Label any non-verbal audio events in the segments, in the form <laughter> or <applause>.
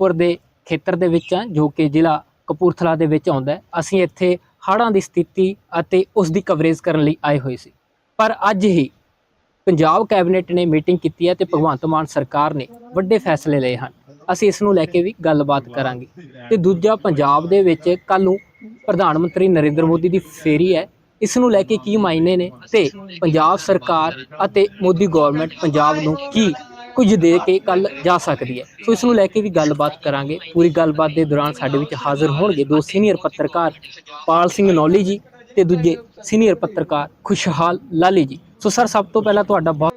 ਪੁਰ ਦੇ ਖੇਤਰ ਦੇ ਵਿੱਚ ਹਾਂ ਜੋ ਕਿ ਜ਼ਿਲ੍ਹਾ ਕਪੂਰਥਲਾ ਦੇ ਵਿੱਚ ਆਉਂਦਾ ਅਸੀਂ ਇੱਥੇ ਹੜ੍ਹਾਂ ਦੀ ਸਥਿਤੀ ਅਤੇ ਉਸ ਦੀ ਕਵਰੇਜ ਕਰਨ ਲਈ ਆਏ ਹੋਏ ਸੀ। ਪਰ ਅੱਜ ਹੀ ਪੰਜਾਬ ਕੈਬਨਿਟ ਨੇ ਮੀਟਿੰਗ ਕੀਤੀ ਹੈ ਤੇ ਭਗਵੰਤ ਮਾਨ ਸਰਕਾਰ ਨੇ ਵੱਡੇ ਫੈਸਲੇ ਲਏ ਹਨ। ਅਸੀਂ ਇਸ ਨੂੰ ਲੈ ਕੇ ਵੀ ਗੱਲਬਾਤ ਕਰਾਂਗੇ। ਤੇ ਦੂਜਾ, ਪੰਜਾਬ ਦੇ ਵਿੱਚ ਕੱਲ ਨੂੰ ਪ੍ਰਧਾਨ ਮੰਤਰੀ ਨਰਿੰਦਰ ਮੋਦੀ ਦੀ ਫੇਰੀ ਹੈ। ਇਸ ਨੂੰ ਲੈ ਕੇ ਕੀ ਮਾਇਨੇ ਨੇ ਤੇ ਪੰਜਾਬ ਸਰਕਾਰ ਅਤੇ ਮੋਦੀ ਗਵਰਨਮੈਂਟ ਪੰਜਾਬ ਨੂੰ ਕੀ ਕੁਝ ਦੇ ਕੇ ਕੱਲ ਜਾ ਸਕਦੀ ਹੈ। ਸੋ ਇਸ ਨੂੰ ਲੈ ਕੇ ਵੀ ਗੱਲਬਾਤ ਕਰਾਂਗੇ। ਪੂਰੀ ਗੱਲਬਾਤ ਦੇ ਦੌਰਾਨ ਸਾਡੇ ਵਿੱਚ ਹਾਜ਼ਰ ਹੋਣਗੇ ਦੋ ਸੀਨੀਅਰ ਪੱਤਰਕਾਰ, ਪਾਲ ਸਿੰਘ ਨੌਲੀ ਜੀ ਤੇ ਦੂਜੇ ਸੀਨੀਅਰ ਪੱਤਰਕਾਰ ਖੁਸ਼ਹਾਲ ਲਾਲੀ ਜੀ। ਸੋ ਸਰ, ਸਭ ਤੋਂ ਪਹਿਲਾਂ ਤੁਹਾਡਾ ਬਹੁਤ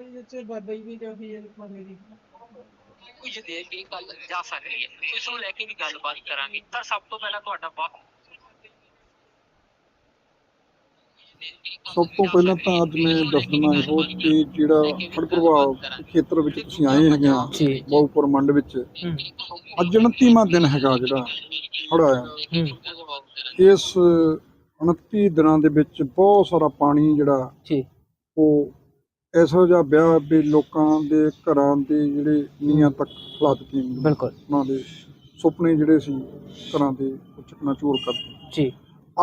ਕੁਝ ਦੇ ਕੇ ਕੱਲ ਜਾ ਸਕਦੀ ਹੈ। ਇਸ ਨੂੰ ਲੈ ਕੇ ਵੀ ਗੱਲਬਾਤ ਕਰਾਂਗੇ। ਸਰ, ਸਭ ਤੋਂ ਪਹਿਲਾਂ ਤੁਹਾਡਾ ਬਹੁਤ ਸਭ ਤੋਂ ਪਹਿਲਾਂ ਤਾਂ ਅੱਜ ਮੈਂ ਦੱਸ ਦਿੰਦਾ ਇਹੋ ਕਿ ਜਿਹੜਾ ਹੜ੍ਹ ਪ੍ਰਭਾਵ ਖੇਤਰ ਵਿੱਚ ਤੁਸੀਂ ਆਏ ਹੈਗੇ ਆ ਜੀ। ਬਹੁਪੁਰ ਮੰਡ ਵਿੱਚ ਅੱਜ 29ਵਾਂ ਦਿਨ ਹੈਗਾ ਜਿਹੜਾ ਹੜ੍ਹ ਆਇਆ। ਹੂੰ। ਇਸ 29 ਦਿਨਾਂ ਦੇ ਵਿੱਚ ਬਹੁਤ ਸਾਰਾ ਪਾਣੀ ਜਿਹੜਾ ਜੀ। ਉਹ ਐਸਾ ਜਿਹਾ ਵਿਆਹ ਵੀ ਲੋਕਾਂ ਦੇ ਘਰਾਂ ਦੇ ਜਿਹੜੇ ਨੀਆਂ ਤੱਕ ਖਲਾ ਦਿੱਤੀਆਂ ਗਈਆਂ। ਬਿਲਕੁਲ। ਉਹਨਾਂ ਦੇ ਸੁਪਨੇ ਜਿਹੜੇ ਸੀ ਘਰਾਂ ਦੇ ਉਹ ਚਕਨਾਚੂਰ ਕਰ ਦਿੱਤੇ ਜੀ।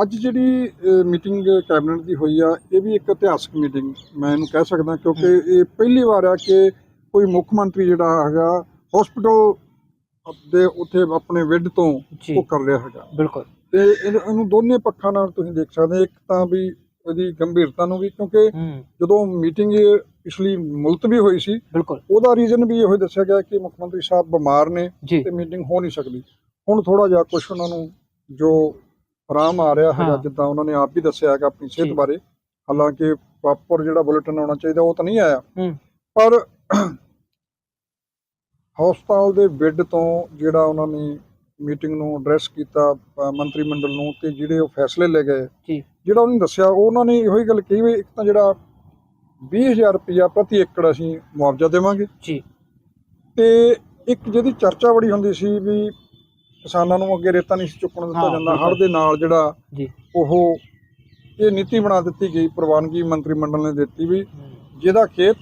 ਅੱਜ ਜਿਹੜੀ ਮੀਟਿੰਗ ਕੈਬਨਿਟ ਦੀ ਹੋਈ ਆ ਇਹ ਵੀ ਇੱਕ ਇਤਿਹਾਸਕ ਮੀਟਿੰਗ ਮੈਂ ਇਹਨੂੰ ਕਹਿ ਸਕਦਾ ਕਿਉਂਕਿ ਇਹ ਪਹਿਲੀ ਵਾਰ ਆ ਕਿ ਕੋਈ ਮੁੱਖ ਮੰਤਰੀ ਜਿਹੜਾ ਹੈਗਾ ਹਸਪੀਟਲ ਦੇ ਉੱਥੇ ਆਪਣੇ ਵਿੱਡ ਤੋਂ ਉਹ ਕਰ ਰਿਹਾ ਹੈਗਾ। ਬਿਲਕੁਲ। ਤੇ ਇਹਨੂੰ ਦੋਨੇ ਪੱਖਾਂ ਨਾਲ ਤੁਸੀਂ ਦੇਖ ਸਕਦੇ। ਇੱਕ ਤਾਂ ਵੀ ਉਹਦੀ ਗੰਭੀਰਤਾ ਨੂੰ ਵੀ ਕਿਉਂਕਿ ਜਦੋਂ ਮੀਟਿੰਗ ਪਿਛਲੀ ਮੁਲਤਵੀ ਹੋਈ ਸੀ ਉਹਦਾ ਰੀਜ਼ਨ ਵੀ ਇਹੋ ਦੱਸਿਆ ਗਿਆ ਕਿ ਮੁੱਖ ਮੰਤਰੀ ਸਾਹਿਬ ਬਿਮਾਰ ਨੇ ਤੇ ਮੀਟਿੰਗ ਹੋ ਨਹੀਂ ਸਕਦੀ। ਹੁਣ ਥੋੜਾ ਜਿਹਾ ਕੁਛ ਉਹਨਾਂ ਨੂੰ ਜੋ ਆਰਾਮ ਆ ਰਿਹਾ ਹੈਗਾ ਹਾਂ। ਜਿੱਦਾਂ ਉਹਨਾਂ ਨੇ ਆਪ ਵੀ ਦੱਸਿਆ ਹੈਗਾ ਆਪਣੀ ਸਿਹਤ ਜੀ। ਬਾਰੇ। ਹਾਲਾਂਕਿ ਪ੍ਰੋਪਰ ਜਿਹੜਾ ਬੁਲੇਟਿਨ ਆਉਣਾ ਚਾਹੀਦਾ ਉਹ ਤਾਂ ਨਹੀਂ ਆਇਆ। ਹੂੰ। ਪਰ ਹਸਪਤਾਲ ਦੇ ਬੈੱਡ ਤੋਂ ਜਿਹੜਾ ਉਹਨਾਂ ਨੇ ਮੀਟਿੰਗ ਨੂੰ ਐਡਰੈਸ ਕੀਤਾ ਅ, ਮੰਤਰੀ ਮੰਡਲ ਨੂੰ ਤੇ ਜਿਹੜੇ ਉਹ ਫੈਸਲੇ ਲੈ ਗਏ ਜੀ। ਜਿਹੜਾ ਉਹਨੇ ਦੱਸਿਆ ਉਹਨਾਂ ਨੇ ਇਹੋ ਹੀ ਗੱਲ ਕਹੀ ਵੀ ਇੱਕ ਤਾਂ ਜਿਹੜਾ 20000 ਰੁਪਇਆ ਪ੍ਰਤੀ ਏਕੜ ਅਸੀਂ ਮੁਆਵਜ਼ਾ ਦੇਵਾਂਗੇ। ਜੀ। ਤੇ ਇੱਕ ਜਿਹਦੀ ਚਰਚਾ ਬੜੀ ਹੁੰਦੀ ਸੀ ਵੀ ਕਿਸਾਨਾਂ ਨੂੰ ਅੱਗੇ ਰੇਤਾ ਨਹੀਂ ਸੀ ਚੁੱਕਣ ਦਿੱਤਾ ਹਾਂ, ਜਾਂਦਾ। ਹੜ੍ਹ ਦੇ ਨਾਲ ਜਿਹੜਾ ਜੀ। ਉਹ ਇਹ ਨੀਤੀ ਬਣਾ ਦਿੱਤੀ ਗਈ ਪ੍ਰਵਾਨਗੀ ਮੰਤਰੀ ਮੰਡਲ ਨੇ ਦਿੱਤੀ ਵੀ ਜਿਹਦਾ ਖੇਤ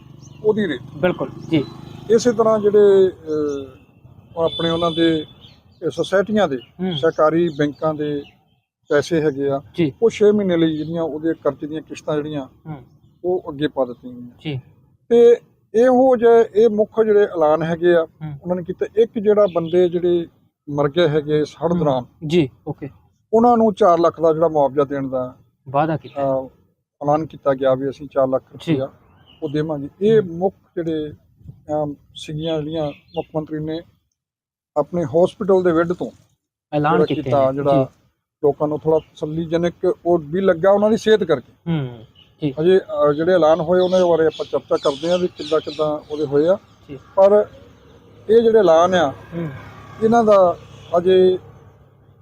ਉਹਦੀ ਰੇਤ। ਬਿਲਕੁਲ ਜੀ। ਇਸੇ ਤਰ੍ਹਾਂ ਜਿਹੜੇ ਅਹ, ਆਪਣੇ ਉਹਨਾਂ ਦੇ ਸੁਸਾਇਟੀਆਂ ਦੇ ਹੂੰ। ਸਹਿਕਾਰੀ ਬੈਂਕਾਂ ਦੇ ਪੈਸੇ ਹੈਗੇ ਆ ਜੀ। ਉਹ 6 ਮਹੀਨੇ ਲਈ ਜਿਹੜੀਆਂ ਉਹਦੇ ਕਰਜ਼ੇ ਦੀਆਂ ਕਿਸ਼ਤਾਂ ਜਿਹੜੀਆਂ ਹੂੰ। ਉਹ ਅੱਗੇ ਪਾ ਦਿੱਤੀਆਂ ਗਈਆਂ। ਜੀ। ਤੇ ਇਹੋ ਜਿਹੇ ਇਹ ਮੁੱਖ ਜਿਹੜੇ ਐਲਾਨ ਹੈਗੇ ਆ ਹੂੰ। ਉਹਨਾਂ ਨੇ ਕੀਤਾ। ਇੱਕ ਜਿਹੜਾ ਬੰਦੇ ਜਿਹੜੇ ਮਰ ਗਏ ਹੈਗੇ ਹੜ੍ਹ ਦੌਰਾਨ। ਜੀ ਓਕੇ ਉਹਨਾਂ ਨੂੰ 4 ਲੱਖ ਦਾ ਜਿਹੜਾ ਮੁਆਵਜ਼ਾ ਦੇਣ ਦਾ ਵਾਅਦਾ ਕੀਤਾ। ਹੈ। ਅਹ, ਐਲਾਨ ਕੀਤਾ ਗਿਆ ਵੀ ਅਸੀਂ 4 ਲੱਖ ਜੀ। ਰੁਪਇਆ ਉਹ ਦੇਵਾਂਗੇ। ਇਹ ਮੁੱਖ ਜਿਹੜੇ ਅਮ, ਸੀਗੀਆਂ ਜਿਹੜੀਆਂ ਮੁੱਖ ਮੰਤਰੀ ਨੇ ਆਪਣੇ ਹਸਪੀਟਲ ਦੇ ਵਿੱਡ ਤੋਂ ਐਲਾਨ ਜਿਹੜਾ ਕੀਤੇ ਕੀਤਾ ਨੇ। ਜਿਹੜਾ ਲੋਕਾਂ ਨੂੰ ਥੋੜਾ ਤਸੱਲੀਜਨਕ ਉਹ ਵੀ ਲੱਗਾ ਉਹਨਾਂ ਦੀ ਸਿਹਤ ਕਰਕੇ। ਜੀ ਹੂੰ ਜੀ। ਅਜੇ ਅਹ, ਜਿਹੜੇ ਐਲਾਨ ਹੋਏ ਉਹਨਾਂ ਦੇ ਬਾਰੇ ਆਪਾਂ ਚਰਚਾ ਕਰਦੇ ਹਾਂ ਵੀ ਕਿੱਦਾਂ ਕਿੱਦਾਂ ਉਹਦੇ ਹੋਏ ਆ। ਜੀ। ਪਰ ਇਹ ਜਿਹੜੇ ਐਲਾਨ ਆ ਹੂੰ। ਇਹਨਾਂ ਦਾ ਅਜੇ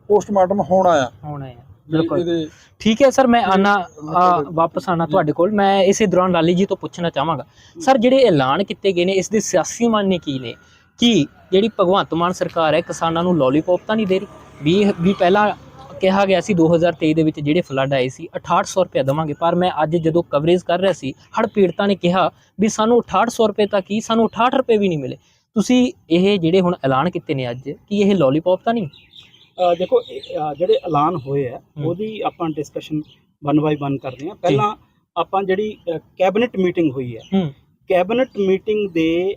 ਪੋਸਟਮਾਰਟਮ ਹੋਣਾ ਆ ਹੋਣਾ ਹੈ ਬਿਲਕੁਲ। ਇਹਦੇ ਠੀਕ ਹੈ ਸਰ ਮੈਂ ਮਤਲਬ- ਵਾਪਸ ਆਣਾ ਤੁਹਾਡੇ ਕੋਲ। ਮੈਂ ਇਸੇ ਦੌਰਾਨ ਲਾਲੀ ਜੀ ਤੋਂ ਪੁੱਛਣਾ ਚਾਹਾਂਗਾ। ਸਰ ਜਿਹੜੇ ਐਲਾਨ ਕੀਤੇ ਗਏ ਨੇ ਇਸ ਦੇ ਸਿਆਸੀ ਮਾਇਨੇ ਕੀ ਨੇ? ਕੀ ਜਿਹੜੀ ਭਗਵੰਤ ਮਾਨ ਸਰਕਾਰ ਹੈ ਕਿਸਾਨਾਂ ਨੂੰ ਲੋਲੀਪੌਪ ਤਾਂ ਨਹੀਂ ਦੇ ਰਹੀ? ਵੀ ਵੀ ਪਹਿਲਾਂ ਕਿਹਾ ਗਿਆ ਸੀ 2023 ਦੇ ਵਿੱਚ ਜਿਹੜੇ ਫਲੱਡ ਆਏ ਸੀ 6800 ਰੁਪਏ ਦੇਵਾਂਗੇ। ਪਰ ਮੈਂ ਅੱਜ ਜਦੋਂ ਕਵਰੇਜ ਕਰ ਰਿਹਾ ਸੀ ਹੜ ਪੀੜਤਾਂ ਨੇ ਕਿਹਾ ਵੀ ਸਾਨੂੰ 6800 ਰੁਪਏ ਤਾਂ ਕੀ ਸਾਨੂੰ 68 ਰੁਪਏ ਵੀ ਨਹੀਂ ਮਿਲੇ। ਤੁਸੀਂ ਇਹ ਜਿਹੜੇ ਹੁਣ ਐਲਾਨ ਕੀਤੇ ਨੇ ਅੱਜ ਕੀ ਇਹ ਲੋਲੀਪੌਪ ਤਾਂ ਨਹੀਂ ਦੇਖੋ ਜਿਹੜੇ ਐਲਾਨ ਹੋਏ ਆ। ਉਹਦੀ ਆਪਾਂ ਡਿਸਕਸ਼ਨ ਵਨ ਬਾਈ ਵਨ ਕਰਦੇ ਆ ਪਹਿਲਾਂ ਆਪਾਂ ਜਿਹੜੀ ਕੈਬਨਿਟ ਮੀਟਿੰਗ ਹੋਈ ਹੈ ਕੈਬਨਿਟ ਮੀਟਿੰਗ ਦੇ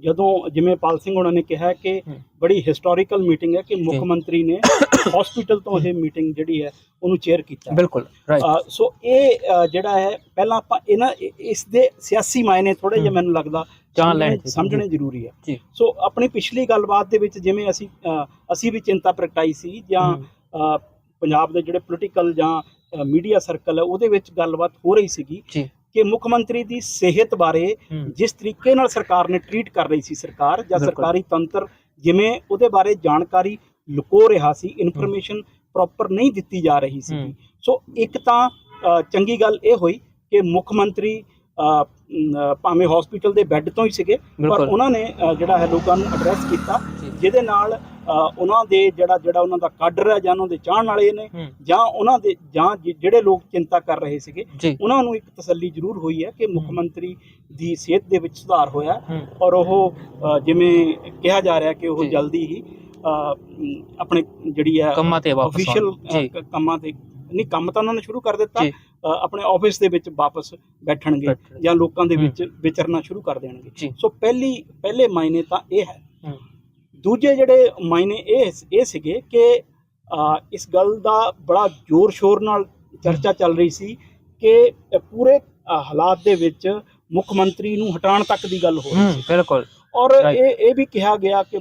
ਜਦੋਂ ਜਿਵੇਂ ਪਾਲ ਸਿੰਘ ਉਹਨਾਂ ਨੇ ਕਿਹਾ ਕਿ। ਬੜੀ ਹਿਸਟੋਰੀਕਲ ਮੀਟਿੰਗ ਹੈ ਕਿ ਮੁੱਖ। ਮੰਤਰੀ ਨੇ <coughs> ਹਸਪੀਟਲ ਤੋਂ ਇਹ ਮੀਟਿੰਗ ਜਿਹੜੀ ਹੈ ਉਹਨੂੰ ਚੇਅਰ ਕੀਤਾ ਬਿਲਕੁਲ ਰਾਈਟ ਸੋ ਇਹ ਜਿਹੜਾ ਹੈ ਪਹਿਲਾਂ ਆਪਾਂ ਇਹਨਾਂ ਇਸ ਦੇ ਸਿਆਸੀ ਮਾਇਨੇ ਥੋੜੇ ਜਿਹਾ। ਮੈਨੂੰ ਲੱਗਦਾ ਜਾਣ ਲੈਣੇ ਸਮਝਣੇ- ਸਮਝਣੇ ਜ਼ਰੂਰੀ ਹੈ ਜੀ। ਸੋ ਆਪਣੀ ਪਿਛਲੀ ਗੱਲਬਾਤ ਦੇ ਵਿੱਚ ਜਿਵੇਂ ਅਸੀਂ ਅ, ਅਸੀਂ ਵੀ ਚਿੰਤਾ ਪ੍ਰਗਟਾਈ ਸੀ ਜਾਂ ਅ, ਪੰਜਾਬ ਦੇ ਜਿਹੜੇ ਪੋਲੀਟੀਕਲ ਜਾਂ ਮੀਡੀਆ ਸਰਕਲ ਹੈ ਉਹਦੇ ਵਿੱਚ ਗੱਲਬਾਤ ਹੋ ਰਹੀ ਸੀਗੀ ਜੀ। ਕਿ ਮੁੱਖ ਮੰਤਰੀ ਦੀ ਸਿਹਤ ਬਾਰੇ ਜਿਸ ਤਰੀਕੇ ਨਾਲ ਸਰਕਾਰ ਨੇ ਟਰੀਟ ਕਰ ਰਹੀ ਸੀ ਸਰਕਾਰ ਜਾਂ ਬਿਲਕੁਲ। ਸਰਕਾਰੀ ਤੰਤਰ ਜਿਵੇਂ ਉਹਦੇ ਬਾਰੇ ਜਾਣਕਾਰੀ ਲੁਕੋ ਰਿਹਾ ਸੀ ਇਨਫੋਰਮੇਸ਼ਨ ਪ੍ਰੋਪਰ ਨਹੀਂ ਦਿੱਤੀ ਜਾ ਰਹੀ ਸੀ। ਸੋ ਇੱਕ ਤਾਂ ਅ, ਚੰਗੀ ਗੱਲ ਇਹ ਹੋਈ ਕਿ ਮੁੱਖ ਮੰਤਰੀ ਅ, ਭਾਵੇਂ ਹਸਪੀਟਲ ਦੇ ਬੈੱਡ ਤੋਂ ਹੀ ਸੀਗੇ ਪਰ ਉਹਨਾਂ ਨੇ ਜਿਹੜਾ ਹੈ ਲੋਕਾਂ ਨੂੰ ਐਡਰੈਸ ਕੀਤਾ। ਜਿਹਦੇ ਨਾਲ ਉਹਨਾਂ ਦੇ ਜਿਹੜਾ ਜਿਹੜਾ ਉਹਨਾਂ ਦਾ ਕਾਡਰ ਹੈ ਜਾਂ ਉਹਨਾਂ ਦੇ ਚਾਹਣ ਵਾਲੇ ਨੇ ਜਾਂ ਉਹਨਾਂ ਦੇ ਜਾਂ ਜਿਹੜੇ ਲੋਕ ਚਿੰਤਾ ਕਰ ਰਹੇ ਸੀਗੇ ਉਹਨਾਂ ਨੂੰ ਇੱਕ ਤਸੱਲੀ ਜ਼ਰੂਰ ਹੋਈ ਹੈ ਕਿ ਮੁੱਖ। ਮੰਤਰੀ ਦੀ ਸਿਹਤ ਦੇ ਵਿੱਚ ਸੁਧਾਰ ਹੋਇਆ ਔਰ ਉਹ ਜਿਵੇਂ ਕਿਹਾ ਜਾ ਰਿਹਾ ਕਿ ਉਹ। ਜਲਦੀ ਹੀ ਆਪਣੇ ਜਿਹੜੀ ਹੈ ਕੰਮਾਂ ਤੇ ਵਾਪਸ। ਜੀ ਕੰਮਾਂ ਤੇ ਨਹੀਂ ਕੰਮ ਤਾਂ ਉਹਨਾਂ ਨੇ ਸ਼ੁਰੂ ਕਰ ਦਿੱਤਾ ਆਪਣੇ ਆਫਿਸ ਦੇ ਵਿੱਚ ਵਾਪਸ ਬੈਠਣਗੇ। ਜਾਂ ਲੋਕਾਂ ਦੇ। ਵਿੱਚ ਵਿਚਰਨਾ ਸ਼ੁਰੂ ਕਰ ਦੇਣਗੇ। ਸੋ ਪਹਿਲੀ ਪਹਿਲੇ ਮਾਇਨੇ ਤਾਂ ਇਹ ਹੈ। ਦੂਜੇ ਜਿਹੜੇ ਮਾਇਨੇ ਇਹ ਇਹ ਸੀਗੇ ਕਿ ਇਸ ਗੱਲ ਦਾ ਬੜਾ ਜ਼ੋਰ ਸ਼ੋਰ ਨਾਲ ਚਰਚਾ ਚੱਲ ਰਹੀ ਸੀ ਕਿ ਪੂਰੇ ਹਾਲਾਤ ਦੇ ਵਿੱਚ ਮੁੱਖ ਮੰਤਰੀ ਨੂੰ ਹਟਾਉਣ ਤੱਕ ਦੀ ਗੱਲ ਹੋ ਰਹੀ ਸੀ ਬਿਲਕੁਲ ਔਰ. ਇਹ ਇਹ ਵੀ ਕਿਹਾ ਗਿਆ ਕਿ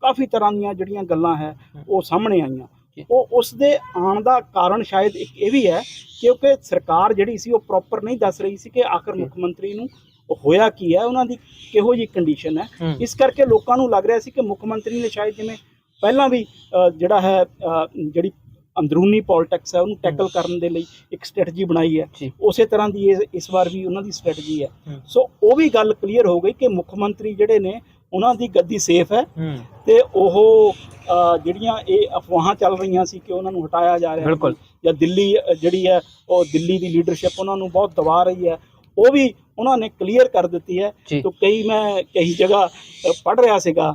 ਕਾਫੀ ਤਰ੍ਹਾਂ ਦੀਆਂ ਜਿਹੜੀਆਂ ਗੱਲਾਂ ਹੈ ਉਹ ਸਾਹਮਣੇ ਆਈਆਂ। ਉਹ ਉਸ ਦੇ ਆਉਣ ਦਾ ਕਾਰਨ ਸ਼ਾਇਦ ਇੱਕ ਇਹ ਵੀ ਹੈ ਕਿਉਂਕਿ ਸਰਕਾਰ ਜਿਹੜੀ ਸੀ ਉਹ ਪ੍ਰੋਪਰ ਨਹੀਂ ਦੱਸ ਰਹੀ ਸੀ ਕਿ ਆਖਰ ਜੀ। ਮੁੱਖ ਮੰਤਰੀ ਨੂੰ ਹੋਇਆ ਕੀ ਹੈ ਉਹਨਾਂ ਦੀ ਕਿਹੋ ਜਿਹੀ ਕੰਡੀਸ਼ਨ ਹੈ ਇਸ ਕਰਕੇ ਲੋਕਾਂ ਨੂੰ ਲੱਗ ਰਿਹਾ ਸੀ ਕਿ ਮੁੱਖ ਮੰਤਰੀ ਨੇ ਸ਼ਾਇਦ ਜਿਵੇਂ ਪਹਿਲਾਂ ਵੀ ਜਿਹੜਾ ਹੈ ਜਿਹੜੀ ਅੰਦਰੂਨੀ ਪੋਲਿਟਿਕਸ ਹੈ ਉਹਨੂੰ ਟੈਕਲ ਕਰਨ ਦੇ ਲਈ ਇੱਕ ਸਟ੍ਰੈਟਜੀ ਬਣਾਈ ਹੈ ਜੀ। ਉਸੇ ਤਰ੍ਹਾਂ ਦੀ ਇਸ ਵਾਰ ਵੀ ਉਹਨਾਂ ਦੀ ਸਟ੍ਰੈਟਜੀ ਹੂੰ। ਸੋ ਉਹ ਵੀ ਗੱਲ ਕਲੀਅਰ ਹੋ ਗਈ ਕਿ ਮੁੱਖ ਮੰਤਰੀ ਜਿਹੜੇ ਨੇ ਉਹਨਾਂ ਦੀ ਗੱਦੀ ਸੇਫ ਹੈ ਤੇ ਉਹ ਜਿਹੜੀਆਂ ਇਹ ਅਫਵਾਹਾਂ ਚੱਲ ਰਹੀਆਂ ਸੀ ਕਿ ਉਹਨਾਂ ਨੂੰ ਹਟਾਇਆ ਜਾ ਰਿਹਾ ਹੈ ਬਿਲਕੁਲ। ਜਾਂ ਦਿੱਲੀ ਜਿਹੜੀ ਹੈ ਉਹ ਦਿੱਲੀ ਦੀ ਲੀਡਰਸ਼ਿਪ ਉਹਨਾਂ ਨੂੰ ਬਹੁਤ ਦਬਾ ਰਹੀ ਹੈ ਉਹ ਵੀ ਉਹਨਾਂ ਨੇ ਕਲੀਅਰ ਕਰ ਦਿੱਤੀ ਹੈ। ਤੋਂ ਕਈ ਮੈਂ ਕਈ ਜਗ੍ਹਾ ਪੜ ਰਿਹਾ ਸੀਗਾ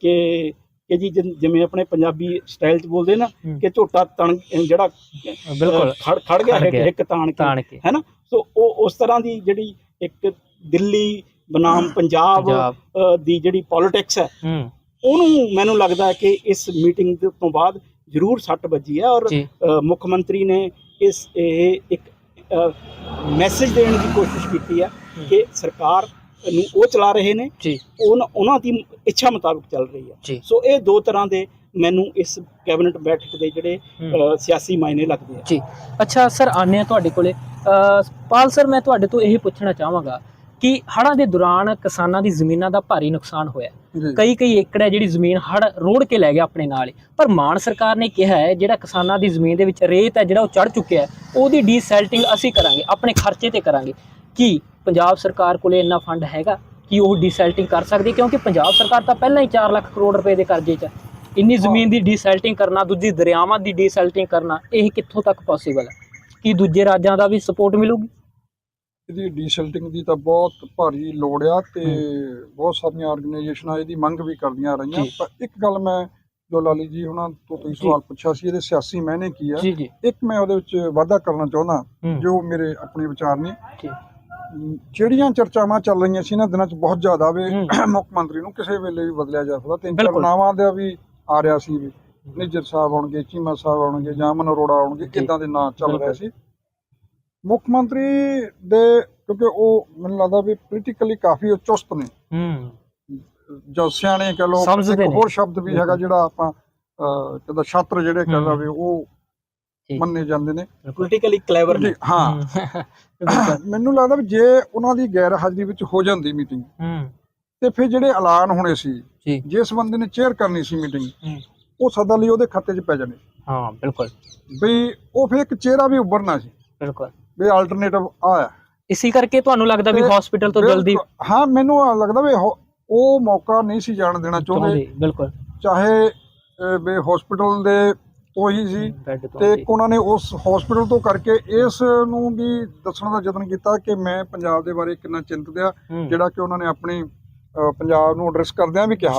ਕਿ ਕਿ ਜੀ ਜਿਵੇਂ ਆਪਣੇ ਪੰਜਾਬੀ ਸਟਾਈਲ ਚ ਬੋਲਦੇ ਨਾ। ਕਿ ਝੋਟਾ ਤਣ ਜਿਹੜਾ ਬਿਲਕੁਲ। ਖੜ ਖੜ ਗਿਆ। ਹਿੱਕ ਤਾਣ ਕੇ ਤਾਣ ਕੇ। ਹੈ ਨਾ? ਸੋ ਉਹ ਉਸ ਤਰ੍ਹਾਂ ਦੀ ਜਿਹੜੀ ਇੱਕ ਦਿੱਲੀ ਬਨਾਮ ਪੰਜਾਬ ਪੰਜਾਬ। ਅ, ਦੀ ਜਿਹੜੀ ਪੋਲਿਟਿਕਸ ਹੈ ਹੂੰ ਉਹਨੂੰ ਮੈਨੂੰ ਲੱਗਦਾ ਹੈ ਕਿ ਇਸ ਮੀਟਿੰਗ ਦੇ ਤੋਂ ਬਾਅਦ ਜ਼ਰੂਰ ਸੱਟ ਵੱਜੀ ਹੈ ਔਰ ਜੀ। ਅ, ਮੁੱਖ ਮੰਤਰੀ ਨੇ ਇਸ ਇਹ ਇੱਕ ਮੈਸੇਜ ਦੇਣ ਦੀ ਕੋਸ਼ਿਸ਼ ਕੀਤੀ ਹੈ ਕਿ ਸਰਕਾਰ ਨੂੰ ਉਹ ਚਲਾ ਰਹੇ ਨੇ ਜੀ। ਉਹਨਾਂ ਉਹਨਾਂ ਦੀ ਇੱਛਾ ਮੁਤਾਬਕ ਚੱਲ ਰਹੀ ਹੈ। ਜੀ। ਸੋ ਇਹ ਦੋ ਤਰ੍ਹਾਂ ਦੇ ਮੈਨੂੰ ਇਸ ਕੈਬਨਿਟ ਬੈਠਕ ਦੇ ਜਿਹੜੇ। ਅ, ਸਿਆਸੀ ਮਾਇਨੇ ਲੱਗਦੇ ਆ। ਜੀ। ਅੱਛਾ ਸਰ ਆਨੇ ਆ ਤੁਹਾਡੇ ਕੋਲੇ। ਅ, ਪਾਲ ਸਰ ਮੈਂ ਤੁਹਾਡੇ ਤੋਂ ਇਹ ਪੁੱਛਣਾ ਚਾਹਾਂਗਾ ਕਿ ਹੜ੍ਹਾਂ ਦੇ ਦੌਰਾਨ ਕਿਸਾਨਾਂ ਦੀ ਜ਼ਮੀਨਾਂ ਦਾ ਭਾਰੀ ਨੁਕਸਾਨ ਹੋਇਆ। ਕਈ ਕਈ ਏਕੜ ਹੈ ਜਿਹੜੀ ਜ਼ਮੀਨ ਹੜ ਰੋੜ ਕੇ ਲੈ ਗਿਆ ਆਪਣੇ ਨਾਲ ਪਰ ਮਾਨ ਸਰਕਾਰ ਨੇ ਕਿਹਾ ਹੈ ਜਿਹੜਾ ਕਿਸਾਨਾਂ ਦੀ ਜ਼ਮੀਨ ਦੇ ਵਿੱਚ ਰੇਤ ਹੈ ਜਿਹੜਾ ਉਹ ਚੜ ਚੁੱਕਿਆ ਹੈ ਉਹਦੀ ਡੀਸੈਲਟਿੰਗ ਅਸੀਂ ਕਰਾਂਗੇ ਆਪਣੇ ਖਰਚੇ ਤੇ ਕਰਾਂਗੇ। ਕੀ ਪੰਜਾਬ ਸਰਕਾਰ ਕੋਲੇ ਇੰਨਾ ਫੰਡ ਹੈਗਾ ਕਿ ਉਹ ਡੀਸੈਲਟਿੰਗ ਕਰ ਸਕਦੀ? ਕਿਉਂਕਿ ਪੰਜਾਬ ਸਰਕਾਰ ਤਾਂ ਪਹਿਲਾਂ ਹੀ 4 ਲੱਖ ਕਰੋੜ ਰੁਪਏ ਦੇ ਕਰਜ਼ੇ 'ਚ ਹੈ। ਇੰਨੀ ਜ਼ਮੀਨ ਦੀ ਡੀਸੈਲਟਿੰਗ ਕਰਨਾ ਦੂਜੀ ਦਰਿਆਵਾਂ ਦੀ ਡੀਸੈਲਟਿੰਗ ਕਰਨਾ ਇਹ ਕਿੱਥੋਂ ਤੱਕ ਪੋਸੀਬਲ ਹੈ? ਕੀ ਦੂਜੇ ਰਾਜਾਂ ਦਾ ਵੀ ਸਪੋਰਟ ਮਿਲੂਗੀ? ਇਹਦੀ ਡੀਸਲਟਿੰਗ ਦੀ ਤਾਂ ਬਹੁਤ ਭਾਰੀ ਲੋੜ ਆ ਤੇ ਬਹੁਤ ਸਾਰੀਆਂ ਆਰਗੇਨਾਈਜੇਸ਼ਨਾਂ ਇਹਦੀ ਮੰਗ ਵੀ ਕਰਦੀਆਂ ਰਹੀਆਂ ਜੀ। ਪਰ ਇੱਕ ਗੱਲ ਮੈਂ ਜੋ ਲਾਲੀ ਜੀ ਉਹਨਾਂ ਤੋਂ ਤੁਸੀਂ ਜੀ। ਸਵਾਲ ਪੁੱਛਿਆ ਸੀ ਇਹਦੇ ਸਿਆਸੀ ਮਾਇਨੇ ਕੀ ਆ ਜੀ ਜੀ ਇੱਕ ਮੈਂ ਉਹਦੇ ਵਿੱਚ ਵਾਅਦਾ ਕਰਨਾ ਚਾਹੁੰਦਾ ਜੋ ਮੇਰੇ ਆਪਣੇ ਵਿਚਾਰ ਨੇ ਜੀ ਜਿਹੜੀਆਂ ਚਰਚਾਵਾਂ ਚੱਲ ਰਹੀਆਂ ਸੀ ਨਾ ਦਿਨਾਂ 'ਚ ਬਹੁਤ ਜ਼ਿਆਦਾ ਵੀ। ਮੁੱਖ ਮੰਤਰੀ ਨੂੰ ਕਿਸੇ ਵੇਲੇ ਵੀ ਬਦਲਿਆ ਜਾ ਸਕਦਾ ਤਿੰਨ ਚਾਰ। ਨਾਵਾਂ ਦਾ ਵੀ ਆ ਰਿਹਾ ਸੀ ਵੀ ਨਿੱਜਰ ਸਾਹਿਬ ਆਉਣਗੇ ਚੀਮਾ ਸਾਹਿਬ ਆਉਣਗੇ ਜਾਮਨ ਅਰੋੜਾ ਆਉਣਗੇ ਜੀ। ਇਦਾਂ ਦੇ ਨਾਂ ਚੱਲ ਰਹੇ। ਸੀ ਮੁੱਖ ਮੰਤਰੀ ਦੇ ਕਿਉਂਕਿ ਉਹ ਮੈਨੂੰ ਲੱਗਦਾ ਵੀ ਪੋਲੀਟੀਕਲੀ ਕਾਫੀ ਉਹ ਚੁਸਤ ਨੇ। ਹੂੰ। ਜਾਂ ਸਿਆਣੇ ਕਹ ਲੋ। ਹੋਰ ਸ਼ਬਦ ਵੀ ਹੈਗਾ ਜਿਹੜਾ ਆਪਾਂ ਕਹਿੰਦਾ ਛਾਤਰ ਜਿਹੜੇ ਕਹਿੰਦਾ। ਵੀ ਉਹ। ਮੰਨੇ ਜਾਂਦੇ ਨੇ। ਪੋਲੀਟੀਕਲੀ ਕਲੇਵਰ ਨੇ। ਹਾਂ। <coughs> ਮੈਨੂੰ ਲੱਗਦਾ ਵੀ ਜੇ ਉਹਨਾਂ ਦੀ ਗੈਰ ਹਾਜ਼ਰੀ ਵਿੱਚ ਹੋ ਜਾਂਦੀ ਮੀਟਿੰਗ ਹੂੰ। ਤੇ ਫਿਰ ਜਿਹੜੇ ਐਲਾਨ ਹੋਣੇ ਸੀ ਜਿਸ ਬੰਦੇ ਨੇ ਚੇਅਰ ਕਰਨੀ ਸੀ ਮੀਟਿੰਗ। ਉਹ ਸਦਾ ਲਈ ਉਹਦੇ ਖਾਤੇ 'ਚ ਪੈ ਜਾਣੇ। ਹਾਂ ਬਿਲਕੁਲ। ਵੀ ਉਹ ਫਿਰ ਇੱਕ ਚਿਹਰਾ ਵੀ ਉੱਭਰਨਾ ਸੀ। ਬਿਲਕੁਲ। ਵੀ ਆਲਟਰਨੇਟਿਵ ਆ ਹੈ ਇਸੇ ਕਰਕੇ ਤੁਹਾਨੂੰ ਲੱਗਦਾ ਵੀ ਹਸਪੀਟਲ ਤੋਂ ਜਲਦੀ ਹਾਂ ਮੈਨੂੰ ਲੱਗਦਾ ਵੀ ਉਹ- ਮੌਕਾ ਨਹੀਂ ਸੀ ਜਾਣ ਦੇਣਾ ਚਾਹੁੰਦੇ। ਬਿਲਕੁਲ। ਚਾਹੇ ਵੀ ਹਸਪੀਟਲ ਦੇ ਤੋਂ ਹੀ ਸੀ। ਤੋਂ ਉਹਨਾਂ ਨੇ ਉਸ ਹਸਪੀਟਲ ਤੋਂ ਕਰਕੇ ਇਸ ਨੂੰ ਵੀ ਦੱਸਣ ਦਾ ਯਤਨ ਕੀਤਾ ਕਿ ਮੈਂ ਪੰਜਾਬ ਦੇ ਬਾਰੇ ਕਿੰਨਾ ਚਿੰਤਤ ਆ ਜਿਹੜਾ ਕਿ ਉਹਨਾਂ ਨੇ ਆਪਣੀ ਪੰਜਾਬ ਨੂੰ ਐਡਰੈਸ ਕਰਦਿਆਂ ਵੀ ਕਿਹਾ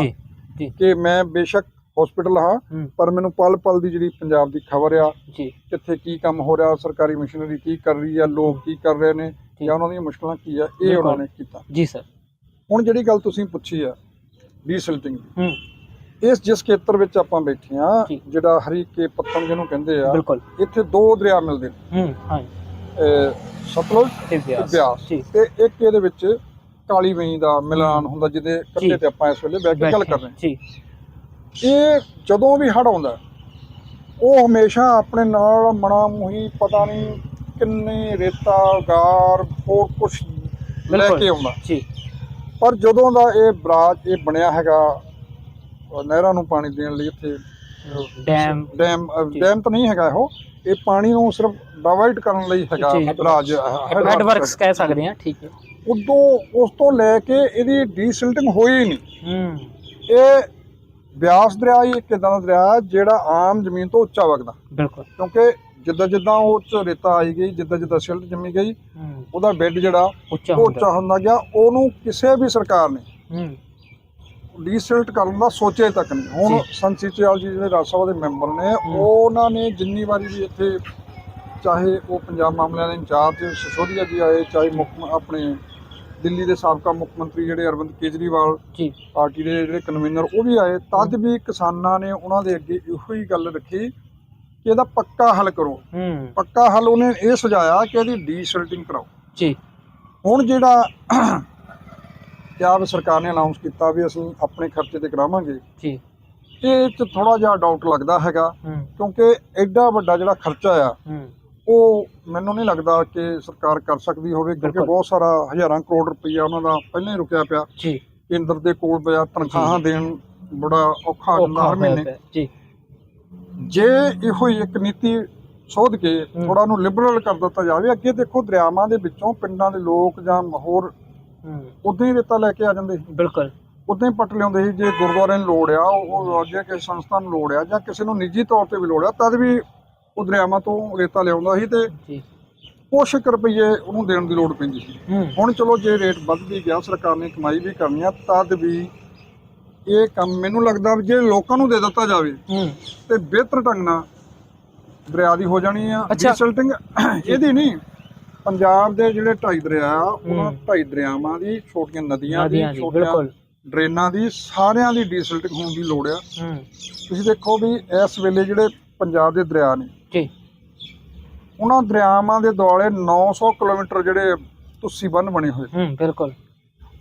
ਕਿ ਮੈਂ ਬੇਸ਼ੱਕ ਹਸਪੀਟਲ ਹਾਂ ਪਰ ਮੈਨੂੰ ਪਲ ਪਲ ਦੀ ਜਿਹੜੀ ਪੰਜਾਬ ਦੀ ਖਬਰ ਆ ਜੀ। ਕਿੱਥੇ ਕੀ ਕੰਮ ਹੋ ਰਿਹਾ ਸਰਕਾਰੀ ਮਸ਼ੀਨਰੀ ਕੀ ਕਰ ਰਹੀ ਆ ਲੋਕ ਕੀ ਕਰ ਰਹੇ ਨੇ ਜੀ। ਜਾਂ ਉਹਨਾਂ ਦੀਆਂ ਮੁਸ਼ਕਲਾਂ ਕੀ ਆ ਇਹ। ਉਹਨਾਂ ਨੇ ਕੀਤਾ। ਜੀ ਸਰ। ਹੁਣ ਜਿਹੜੀ ਗੱਲ ਤੁਸੀਂ ਪੁੱਛੀ ਆ ਡੀਸਲਟਿੰਗ ਹੂੰ। ਇਸ ਜਿਸ ਖੇਤਰ ਵਿੱਚ ਆਪਾਂ ਬੈਠੇ ਆ ਜੀ। ਜਿਹੜਾ ਹਰੀਕੇ ਪੱਤਨ ਜਿਹਨੂੰ ਕਹਿੰਦੇ ਆ ਇੱਥੇ ਦੋ ਦਰਿਆ ਮਿਲਦੇ ਨੇ। ਹੂੰ ਹਾਂ। ਸਤਲੁਜ ਤੇ ਬਿਆਸ। ਜੀ। ਤੇ ਇੱਕ ਇਹਦੇ ਵਿੱਚ ਕਾਲੀ ਵੇਈ ਦਾ ਮਿਲਾਨ ਹੁੰਦਾ ਜਿਹਦੇ ਕੰਢੇ ਤੇ ਆਪਾਂ ਇਸ ਵੇਲੇ ਬੈਠ ਕੇ ਗੱਲ ਕਰ ਰਹੇ ਜੀ। ਹਾਂ ਇਹ ਜਦੋਂ ਵੀ ਹੜ ਆਉਂਦਾ ਉਹ ਹਮੇਸ਼ਾ ਆਪਣੇ ਨਾਲ ਮਣਾ ਮੁਹੀ ਪਤਾ ਨਹੀਂ ਕਿੰਨੇ ਰੇਤਾ ਗਾਰ ਹੋਰ ਕੁਝ ਲੈ। ਕੇ ਆਉਂਦਾ। ਜੀ। ਪਰ ਜਦੋਂ ਦਾ ਇਹ ਬਰਾਜ ਇਹ ਬਣਿਆ ਹੈਗਾ ਨਹਿਰਾਂ ਨੂੰ ਪਾਣੀ ਦੇਣ ਲਈ ਇੱਥੇ ਡੈਮ ਡੈਮ। ਡੈਮ ਤਾਂ ਨਹੀਂ ਹੈਗਾ ਇਹੋ। ਇਹ ਪਾਣੀ ਨੂੰ ਸਿਰਫ ਡਾਇਵਰਟ ਕਰਨ ਲਈ ਹੈਗਾ। ਬਰਾਜ ਹੈਡਵਰਕਸ ਕਹਿ ਸਕਦੇ ਹਾਂ ਠੀਕ ਹੈ। ਉਦੋਂ ਉਸ ਤੋਂ ਲੈ ਕੇ ਇਹਦੀ ਡੀਸਿਲਟਿੰਗ ਹੋਈ ਨਹੀਂ। ਹੂੰ। ਇਹ ਬਿਆਸ ਦਰਿਆ ਹੀ ਇੱਕ ਇਦਾਂ ਦਾ ਦਰਿਆ ਹੈ ਜਿਹੜਾ ਆਮ ਜ਼ਮੀਨ ਤੋਂ ਉੱਚਾ ਵਗਦਾ। ਬਿਲਕੁਲ। ਕਿਉਂਕਿ ਜਿੱਦਾਂ ਜਿੱਦਾਂ ਉਹ ਚ ਰੇਤਾ ਆਈ ਗਈ ਜਿੱਦਾਂ ਜਿੱਦਾਂ ਸਿਲਟ ਜੰਮੀ ਗਈ ਉਹਦਾ ਬੈੱਡ ਜਿਹੜਾ ਉੱਚਾ ਉਹ ਹੁੰਦਾ। ਉੱਚਾ ਹੁੰਦਾ ਗਿਆ ਉਹਨੂੰ ਕਿਸੇ ਵੀ ਸਰਕਾਰ ਨੇ ਹੂੰ। ਡੀਸਲਟ ਕਰਨ ਦਾ ਸੋਚਿਆ ਤੱਕ ਨਹੀਂ। ਹੁਣ। ਸੰਸੀਚਿਆਲ ਜੀ ਜਿਹੜੇ ਰਾਜ ਸਭਾ ਦੇ ਮੈਂਬਰ ਨੇ ਉਹਨਾਂ ਨੇ ਜਿੰਨੀ ਵਾਰੀ ਵੀ ਇੱਥੇ ਚਾਹੇ ਉਹ ਪੰਜਾਬ ਮਾਮਲਿਆਂ ਦੇ ਇੰਚਾਰਜ ਸਿਸੋਦੀਆ ਜੀ ਆਏ ਚਾਹੇ ਮੁੱਖ ਆਪਣੇ ਦਿੱਲੀ ਦੇ ਸਾਬਕਾ ਮੁੱਖ ਮੰਤਰੀ ਜਿਹੜੇ ਅਰਵਿੰਦ ਕੇਜਰੀਵਾਲ ਜੀ। ਪਾਰਟੀ ਦੇ ਜਿਹੜੇ ਕਨਵੀਨਰ ਉਹ ਵੀ ਆਏ। ਤਦ ਵੀ ਕਿਸਾਨਾਂ ਨੇ ਉਹਨਾਂ ਦੇ ਅੱਗੇ ਇਹੋ ਹੀ ਗੱਲ ਰੱਖੀ ਕਿ ਇਹਦਾ ਪੱਕਾ ਹੱਲ ਕਰੋ। ਪੱਕਾ ਹੱਲ ਉਹਨੇ ਇਹ ਸੁਝਾਇਆ ਕਿ ਇਹਦੀ ਡੀਸਲਟਿੰਗ ਕਰਾਓ। ਜੀ। ਹੁਣ ਜਿਹੜਾ ਪੰਜਾਬ ਸਰਕਾਰ ਨੇ ਅਨਾਉਂਸ ਕੀਤਾ ਵੀ ਅਸੀਂ ਆਪਣੇ ਖਰਚੇ ਤੇ ਕਰਾਵਾਂਗੇ ਜੀ। ਇਹ ਚ ਥੋੜਾ ਜਿਹਾ ਡਾਊਟ ਲੱਗਦਾ ਹੈਗਾ ਕਿਉਂਕਿ ਐਡਾ ਵੱਡਾ ਜਿਹੜਾ ਖਰਚਾ ਆ ਉਹ ਮੈਨੂੰ ਨਹੀਂ ਲੱਗਦਾ ਕਿ ਸਰਕਾਰ ਕਰ ਸਕਦੀ ਹੋਵੇ ਕਿਉਂਕਿ ਬਿਲਕੁਲ। ਬਹੁਤ ਸਾਰਾ ਹਜ਼ਾਰਾਂ ਕਰੋੜ ਰੁਪਈਆ ਉਹਨਾਂ ਦਾ ਪਹਿਲਾਂ ਹੀ ਰੁਕਿਆ ਪਿਆ। ਜੀ। ਕੇਂਦਰ ਦੇ ਕੋਲ ਪਿਆ ਤਨਖਾਹਾਂ ਦੇਣ ਬੜਾ ਔਖਾ ਹੋ ਜਾਂਦਾ ਔਖਾ ਹਰ ਹੋਇਆ ਮਹੀਨੇ ਪਿਆ। ਜੀ। ਜੇ ਇਹੋ ਹੀ ਇੱਕ ਨੀਤੀ ਸੋਧ ਕੇ ਹੂੰ। ਥੋੜਾ ਨੂੰ ਲਿਬਰਲ ਕਰ ਦਿੱਤਾ ਜਾਵੇ ਅੱਗੇ ਦੇਖੋ ਦਰਿਆਵਾਂ ਦੇ ਵਿੱਚੋਂ ਪਿੰਡਾਂ ਦੇ ਲੋਕ ਜਾਂ ਹੋਰ ਹੂੰ। ਉਦਾਂ ਹੀ ਰੇਤਾ ਲੈ ਕੇ ਆ ਜਾਂਦੇ ਸੀ। ਬਿਲਕੁਲ। ਉਦਾਂ ਹੀ ਪੱਟ ਲਿਆਉਂਦੇ ਸੀ ਜੇ ਗੁਰਦੁਆਰੇ ਨੂੰ ਲੋੜ ਆ ਉਹ ਜੇ ਕਿਸੇ ਸੰਸਥਾ ਨੂੰ ਲੋੜ ਆ ਜਾਂ ਕਿਸੇ ਨੂੰ ਨਿੱਜੀ ਤੌਰ ਤੇ ਵੀ ਲੋੜ ਆ ਤਦ ਵੀ ਉਹ ਦਰਿਆਵਾਂ ਤੋਂ ਰੇਤਾ ਲਿਆਉਂਦਾ ਸੀ ਤੇ ਜੀ। ਕੁਛ ਕੁ ਰੁਪਈਏ ਉਹਨੂੰ ਦੇਣ ਦੀ ਲੋੜ ਪੈਂਦੀ ਸੀ। ਹੂੰ। ਹੁਣ ਚਲੋ ਜੇ ਰੇਟ ਵੱਧ ਵੀ ਗਿਆ ਸਰਕਾਰ ਨੇ ਕਮਾਈ ਵੀ ਕਰਨੀ ਆ ਤਦ ਵੀ ਇਹ ਕੰਮ ਮੈਨੂੰ ਲੱਗਦਾ ਵੀ ਜੇ ਲੋਕਾਂ ਨੂੰ ਦੇ ਦਿੱਤਾ ਜਾਵੇ ਹੂੰ। ਤੇ ਬਿਹਤਰ ਢੰਗ ਨਾਲ ਦਰਿਆ ਦੀ ਹੋ ਜਾਣੀ ਆ। ਅੱਛਾ। ਡੀਸਲਟਿੰਗ ਇਹਦੀ ਨਹੀਂ ਪੰਜਾਬ ਦੇ ਜਿਹੜੇ ਢਾਈ ਦਰਿਆ ਆ, ਉਹਨਾਂ ਹੂੰ। ਢਾਈ ਦਰਿਆਵਾਂ ਦੀ ਛੋਟੀਆਂ ਨਦੀਆਂ ਦੀ ਨਦੀਆਂ ਦੀ ਛੋਟੀਆਂ ਬਿਲਕੁਲ। ਡਰੇਨਾਂ ਦੀ ਸਾਰਿਆਂ ਦੀ ਡੀਸਲਟਿੰਗ ਹੋਣ ਦੀ ਲੋੜ ਆ। ਹੂੰ। ਤੁਸੀਂ ਦੇਖੋ ਵੀ ਇਸ ਵੇਲੇ ਜਿਹੜੇ ਪੰਜਾਬ ਦੇ ਦਰਿਆ ਨੇ ਜੀ ਉਹਨਾਂ ਦਰਿਆਵਾਂ ਦੇ ਦੁਆਲੇ 900 ਕਿਲੋਮੀਟਰ ਜਿਹੜੇ ਤੁਸੀਂ ਬੰਨ ਬਣੇ ਹੋਏ। ਹੂੰ ਬਿਲਕੁਲ।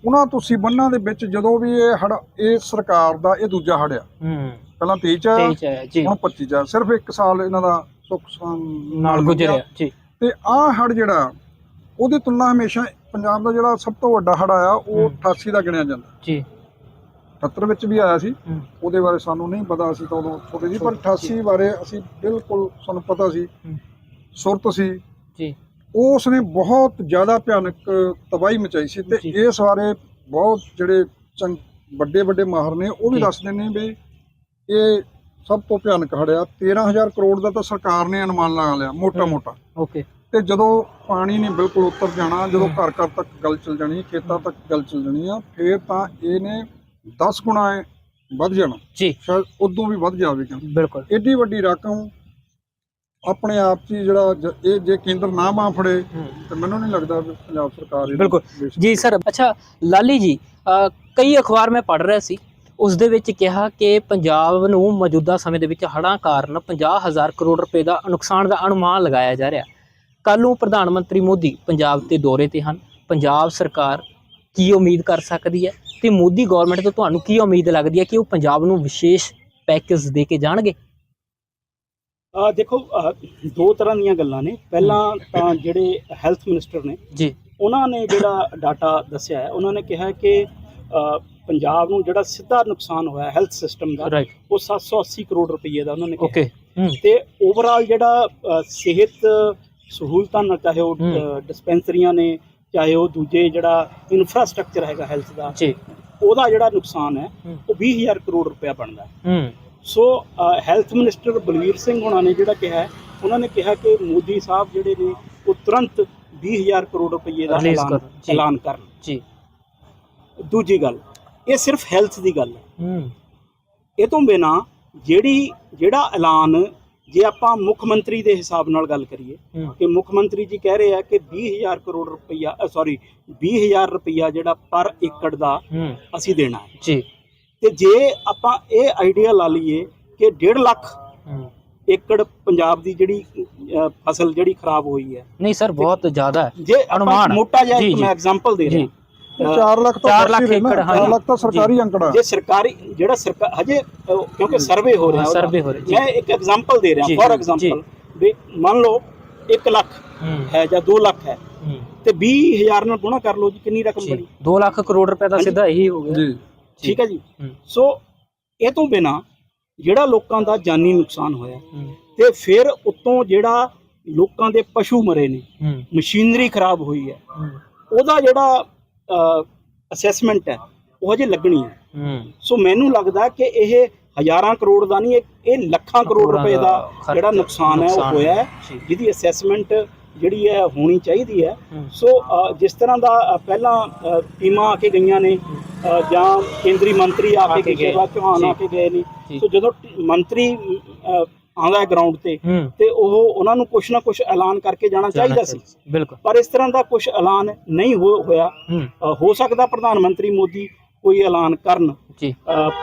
ਉਹਨਾਂ ਤੁਸੀਂ ਬੰਨਾਂ ਦੇ ਵਿੱਚ ਜਦੋਂ ਵੀ ਇਹ ਹੜ ਇਹ ਸਰਕਾਰ ਦਾ ਇਹ ਦੂਜਾ ਹੜਿਆ ਹੂੰ। ਪਹਿਲਾਂ 23 ਚ ਆਇਆ, ਜੀ। ਹੁਣ 25 ਚ। ਸਿਰਫ ਇੱਕ ਸਾਲ ਇਹਨਾਂ ਦਾ ਸੁੱਖ ਨਾਲ ਗੁਜ਼ਰਿਆ ਜੀ। ਤੇ ਆਹ ਹੜ ਜਿਹੜਾ ਉਹਦੀ ਤੁਲਨਾ ਹਮੇਸ਼ਾ ਪੰਜਾਬ ਦਾ ਜਿਹੜਾ ਸਭ ਤੋਂ ਵੱਡਾ ਹੜ ਆਇਆ ਉਹ ਹੂੰ। 88 ਦਾ ਗਿਣਿਆ ਜਾਂਦਾ। ਜੀ। 78 ਵਿੱਚ ਵੀ ਆਇਆ ਸੀ ਉਹਦੇ ਬਾਰੇ ਸਾਨੂੰ ਨਹੀਂ ਪਤਾ ਸੀ ਤਾਂ ਉਦੋਂ ਛੋਟੇ ਸੀ ਪਰ ਛੋਟੇ ਸੀ। 88 ਬਾਰੇ ਅਸੀਂ ਬਿਲਕੁਲ ਸਾਨੂੰ ਪਤਾ ਸੀ। ਸੁਰਤ ਸੀ ਜੀ ਉਸ ਨੇ ਬਹੁਤ ਜ਼ਿਆਦਾ ਭਿਆਨਕ ਤਬਾਹੀ ਮਚਾਈ ਸੀ ਤੇ। ਇਸ ਬਾਰੇ ਬਹੁਤ ਜਿਹੜੇ ਵੱਡੇ ਵੱਡੇ ਮਾਹਰ ਨੇ ਉਹ ਵੀ। ਦੱਸਦੇ ਨੇ ਵੀ ਇਹ ਸਭ ਤੋਂ ਭਿਆਨਕ ਹੜਿਆ 13000 ਕਰੋੜ ਦਾ ਤਾਂ ਸਰਕਾਰ ਨੇ ਅਨੁਮਾਨ ਲਾ ਲਿਆ ਮੋਟਾ। ਮੋਟਾ ਓਕੇ ਤੇ ਜਦੋਂ ਪਾਣੀ ਨੇ ਬਿਲਕੁਲ ਉੱਤਰ ਜਾਣਾ ਜਦੋਂ। ਘਰ ਘਰ ਤੱਕ ਗੱਲ ਚੱਲ ਜਾਣੀ ਖੇਤਾਂ ਤੱਕ ਗੱਲ ਚੱਲ ਜਾਣੀ ਆ ਫੇਰ ਤਾਂ ਇਹਨੇ 10 ਗੁਣਾ ਇਹ ਵੱਧ ਜਾਣਾ। ਜੀ। ਸ਼ਾਇਦ ਉਦੋਂ ਵੀ ਵੱਧ ਜਾਵੇਗਾ ਬਿਲਕੁਲ। ਏਡੀ ਵੱਡੀ ਰਕਮ ਆਪਣੇ ਆਪ 'ਚ ਹੀ ਜਿਹੜਾ ਜ- ਇਹ ਜੇ ਕੇਂਦਰ ਨਾ ਬਾਂਹ ਫੜੇ ਹੂੰ। ਤੇ ਮੈਨੂੰ ਨਹੀਂ ਲੱਗਦਾ ਵੀ ਪੰਜਾਬ ਸਰਕਾਰ ਇਹਨੂੰ ਬਿਲਕੁਲ। ਜੀ ਸਰ ਅੱਛਾ ਲਾਲੀ ਜੀ ਅ, ਕਈ ਅਖਬਾਰ ਮੈਂ ਪੜ੍ਹ ਰਿਹਾ ਸੀ ਉਸ ਦੇ ਵਿੱਚ ਕਿਹਾ ਕਿ ਪੰਜਾਬ ਨੂੰ ਮੌਜੂਦਾ ਸਮੇਂ ਦੇ ਵਿੱਚ ਹੜ੍ਹਾਂ ਕਾਰਨ 50000 ਕਰੋੜ ਰੁਪਏ ਦਾ ਨੁਕਸਾਨ ਦਾ ਅਨੁਮਾਨ ਲਗਾਇਆ ਜਾ ਰਿਹਾ। ਕੱਲ੍ਹ ਨੂੰ ਪ੍ਰਧਾਨ ਮੰਤਰੀ ਮੋਦੀ ਪੰਜਾਬ ਤੇ ਦੌਰੇ ਤੇ ਹਨ। ਪੰਜਾਬ ਸਰਕਾਰ ਕੀ ਉਮੀਦ ਕਰ ਸਕਦੀ ਹੈ ਤੇ ਮੋਦੀ ਗਵਰਨਮੈਂਟ ਤੋਂ ਤੁਹਾਨੂੰ ਕੀ ਉਮੀਦ ਲੱਗਦੀ ਹੈ ਕਿ ਉਹ ਪੰਜਾਬ ਨੂੰ ਵਿਸ਼ੇਸ਼ ਪੈਕੇਜ ਦੇ ਕੇ ਜਾਣਗੇ? ਆ ਦੇਖੋ ਦੋ ਤਰ੍ਹਾਂ ਦੀਆਂ ਗੱਲਾਂ ਨੇ। ਪਹਿਲਾਂ ਤਾਂ ਜਿਹੜੇ ਹੈਲਥ ਮਿਨਿਸਟਰ ਨੇ ਜੀ। ਉਹਨਾਂ ਨੇ ਜਿਹੜਾ ਡਾਟਾ ਦੱਸਿਆ ਹੈ ਉਹਨਾਂ ਨੇ ਕਿਹਾ ਕਿ ਪੰਜਾਬ ਨੂੰ ਜਿਹੜਾ ਸਿੱਧਾ ਨੁਕਸਾਨ ਹੋਇਆ ਹੈਲਥ ਸਿਸਟਮ ਦਾ ਉਹ 780 ਕਰੋੜ ਰੁਪਏ ਦਾ ਉਹਨਾਂ ਨੇ ਕਿਹਾ ਤੇ ਓਵਰਆਲ ਜਿਹੜਾ ਸਿਹਤ ਸਹੂਲਤਾਂ ਨਾਲ ਚਾਹੇ ਉਹ। ਡਿਸਪੈਂਸਰੀਆਂ ਨੇ ਚਾਹੇ ਉਹ ਦੂਜੇ ਜਿਹੜਾ ਇਨਫਰਾਸਟ੍ਰਕਚਰ ਹੈਗਾ ਹੈਲਥ ਦਾ ਜੀ। ਉਹਦਾ ਜਿਹੜਾ ਨੁਕਸਾਨ ਹੈ। ਉਹ 20000 ਕਰੋੜ ਰੁਪਇਆ ਬਣਦਾ ਹੈ। So health minister Balbir Singh ਹੋਣਾ ਨੇ ਜਿਹੜਾ ਕਿਹਾ ਉਹਨਾਂ ਨੇ ਕਿਹਾ ਕਿ ਮੋਦੀ ਸਾਹਿਬ ਜਿਹੜੇ ਨੇ ਉਹ ਤੁਰੰਤ 20000 ਕਰੋੜ ਰੁਪਏ ਦਾ। ਐਲਾਨ ਕਰਨ। ਜੀ। ਦੂਜੀ ਗੱਲ ਇਹ ਸਿਰਫ ਹੈਲਥ ਦੀ ਗੱਲ ਹੈ। ਹੂੰ। ਇਹ ਤੋਂ ਬਿਨਾ ਜਿਹੜੀ ਜਿਹੜਾ ਐਲਾਨ ਜੇ ਆਪਾਂ ਮੁੱਖ ਮੰਤਰੀ ਦੇ ਹਿਸਾਬ ਨਾਲ ਗੱਲ ਕਰੀਏ ਕਿ ਮੁੱਖ ਮੰਤਰੀ ਜੀ ਕਹਿ ਰਹੇ ਆ ਕਿ 20000 ਕਰੋੜ ਰੁਪਈਆ ਸੌਰੀ 20000 ਰੁਪਈਆ ਜਿਹੜਾ ਪਰ ਏਕੜ ਦਾ ਅਸੀਂ ਦੇਣਾ ਹੈ। ਜੀ। ਤੇ ਜੇ ਆਪਾਂ ਇਹ ਆਈਡੀਆ ਲਾ ਲਈਏ ਕਿ 1.5 ਲੱਖ ਏਕੜ ਪੰਜਾਬ ਦੀ ਜਿਹੜੀ ਫਸਲ ਜਿਹੜੀ ਖਰਾਬ ਹੋਈ ਹੈ। ਨਹੀਂ ਸਰ ਬਹੁਤ ਜ਼ਿਆਦਾ ਹੈ। ਜੇ ਅਨੁਮਾਨ। ਮੋਟਾ ਜਿਹਾ ਇੱਕ। ਮੈਂ ਐਗਜ਼ਾਮਪਲ ਦੇ ਰਿਹਾ। 4 ਲੱਖ ਤੋਂ ਚਾਰ ਘੱਟ ਲੱਖ ਹੀ ਰਹਿਣਾ, ਏਕੜ, ਚਾਰ ਹਾਂਜੀ। ਲੱਖ ਤਾਂ ਸਰਕਾਰੀ ਅੰਕੜਾ। ਜੇ ਸਰਕਾਰੀ ਜਿਹੜਾ ਸਰਕਾਰ ਹਜੇ ਅਹ, ਕਿਉਂਕਿ ਸਰਵੇ ਹੋ ਰਿਹਾ ਹਾਂ, ਉਹਦਾ। ਸਰਵੇ ਹੋ ਰਿਹਾ, ਜੀ। ਮੈਂ ਇੱਕ ਐਗਜ਼ਾਮਪਲ ਦੇ ਰਿਹਾ ਜੀ, ਫੋਰ ਜੀ, ਐਗਜ਼ਾਮਪਲ ਵੀ ਮੰਨ ਲਓ 1 ਲੱਖ ਹੂੰ। ਹੈ ਜਾਂ 2 ਲੱਖ ਹੈ ਹੂੰ। ਤੇ 20000 ਨਾਲ ਗੁਣਾ ਕਰ ਲਓ ਜੀ ਕਿੰਨੀ ਰਕਮ ਜੀ। ਬਣੀ? 2 ਲੱਖ ਕਰੋੜ ਰੁਪਏ ਦਾ ਹਾਂਜੀ। ਸਿੱਧਾ ਇਹੀ ਹੋ ਗਿਆ। ਜੀ। ਠੀਕ ਹੈ ਜੀ। ਹੂੰ। ਸੋ ਇਹ ਤੋਂ ਬਿਨਾ ਜਿਹੜਾ ਲੋਕਾਂ ਦਾ ਜਾਨੀ ਨੁਕਸਾਨ ਹੋਇਆ ਹੂੰ। ਤੇ ਫਿਰ ਉਤੋਂ ਜਿਹੜਾ ਲੋਕਾਂ ਦੇ ਪਸ਼ੂ ਮਰੇ ਨੇ ਹੂੰ। ਮਸ਼ੀਨਰੀ ਖਰਾਬ ਹੋਈ ਹੈ ਹੂੰ, ਉਹਦਾ ਜਿਹੜਾ ਅਸੈਸਮੈਂਟ ਹੈ ਉਹ ਹਜੇ ਲੱਗਣੀ ਹੈ ਸੋ ਮੈਨੂੰ ਲੱਗਦਾ ਕਿ ਇਹ ਹਜ਼ਾਰਾਂ ਕਰੋੜ ਦਾ ਨਹੀਂ ਇਹ- ਲੱਖਾਂ ਕਰੋੜ ਰੁਪਏ ਦਾ ਜਿਹੜਾ ਨੁਕਸਾਨ ਹੈ ਉਹ ਹੋਇਆ ਹੈ। ਜਿਹਦੀ ਅਸੈਸਮੈਂਟ ਜਿਹੜੀ ਹੈ ਹੋਣੀ ਚਾਹੀਦੀ ਹੈ। ਸੋ ਜਿਸ ਤਰ੍ਹਾਂ ਦਾ ਪਹਿਲਾਂ ਟੀਮਾਂ ਆ ਕੇ ਗਈਆਂ ਨੇ ਜਾਂ ਕੇਂਦਰੀ ਮੰਤਰੀ ਆ ਕੇ ਗਏ ਚੌਹਾਨ। ਆ ਕੇ ਗਏ ਨੇ। ਸੋ ਜਦੋਂ ਮੰਤਰੀ ਆਉਂਦਾ ਹੈ ਗਰਾਊਂਡ ਤੇ ਤੇ ਉਹ ਉਹਨਾਂ ਨੂੰ ਕੁਝ ਨਾ ਕੁਝ ਐਲਾਨ ਕਰਕੇ ਜਾਣਾ ਚਾਹੀਦਾ ਸੀ। ਬਿਲਕੁਲ। ਪਰ ਇਸ ਤਰ੍ਹਾਂ ਦਾ ਕੁਝ ਐਲਾਨ ਨਹੀਂ ਹੋਇਆ। ਹੂੰ। ਸਕਦਾ ਪ੍ਰਧਾਨ ਮੰਤਰੀ ਮੋਦੀ ਕੋਈ ਐਲਾਨ ਕਰਨ। ਜੀ।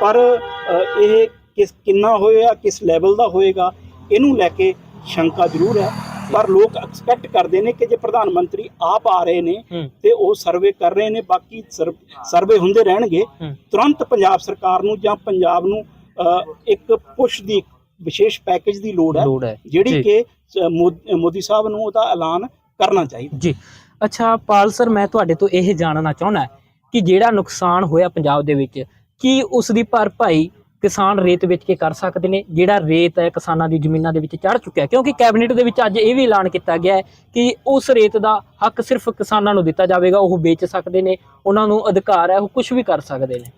ਪਰ ਇਹ ਕਿਸ ਕਿੰਨਾ ਹੋਏਗਾ ਕਿਸ ਲੈਵਲ ਦਾ ਹੋਏਗਾ ਇਹਨੂੰ ਲੈ ਕੇ ਸ਼ੰਕਾ ਜ਼ਰੂਰ ਹੈ। ਪਰ ਲੋਕ ਐਕਸਪੈਕਟ ਕਰਦੇ ਨੇ ਕਿ ਜੇ ਪ੍ਰਧਾਨ ਮੰਤਰੀ ਆਪ ਆ ਰਹੇ ਨੇ ਤੇ ਉਹ ਸਰਵੇ ਕਰ ਰਹੇ ਨੇ ਬਾਕੀ ਸਰ- ਸਰਵੇ ਹੁੰਦੇ ਰਹਿਣਗੇ। ਤੁਰੰਤ ਪੰਜਾਬ ਸਰਕਾਰ ਨੂੰ ਜਾਂ ਪੰਜਾਬ ਨੂੰ ਇੱਕ ਪੁਸ਼ ਦੀ ਵਿਸ਼ੇਸ਼ ਪੈਕੇਜ ਦੀ ਲੋੜ ਹੈ ਲੋੜ ਹੈ। ਜਿਹੜੀ। ਕਿ ਮੋਦੀ ਸਾਹਿਬ ਨੂੰ ਉਹਦਾ ਐਲਾਨ ਕਰਨਾ ਚਾਹੀਦਾ। ਜੀ। ਅੱਛਾ ਪਾਲ ਸਰ ਮੈਂ ਤੁਹਾਡੇ ਤੋਂ ਇਹ ਜਾਣਨਾ ਚਾਹੁੰਦਾ ਕਿ ਜਿਹੜਾ ਨੁਕਸਾਨ ਹੋਇਆ ਪੰਜਾਬ ਦੇ ਵਿੱਚ ਕੀ ਉਸ ਦੀ ਭਰਪਾਈ ਕਿਸਾਨ ਰੇਤ ਵੇਚ ਕੇ ਕਰ ਸਕਦੇ ਨੇ? ਜਿਹੜਾ ਰੇਤ ਹੈ ਕਿਸਾਨਾਂ ਦੀ ਜ਼ਮੀਨਾਂ ਦੇ ਵਿੱਚ ਚੜ ਚੁੱਕਿਆ ਕਿਉਂਕਿ ਕੈਬਨਿਟ ਦੇ ਵਿੱਚ ਅੱਜ ਇਹ ਵੀ ਐਲਾਨ ਕੀਤਾ ਗਿਆ ਹੈ ਕਿ ਉਸ ਰੇਤ ਦਾ ਹੱਕ ਸਿਰਫ ਕਿਸਾਨਾਂ ਨੂੰ ਦਿੱਤਾ ਜਾਵੇਗਾ ਉਹ ਵੇਚ ਸਕਦੇ ਨੇ ਉਹਨਾਂ ਨੂੰ ਅਧਿਕਾਰ ਹੈ ਉਹ ਕੁਝ ਵੀ ਕਰ ਸਕਦੇ ਨੇ।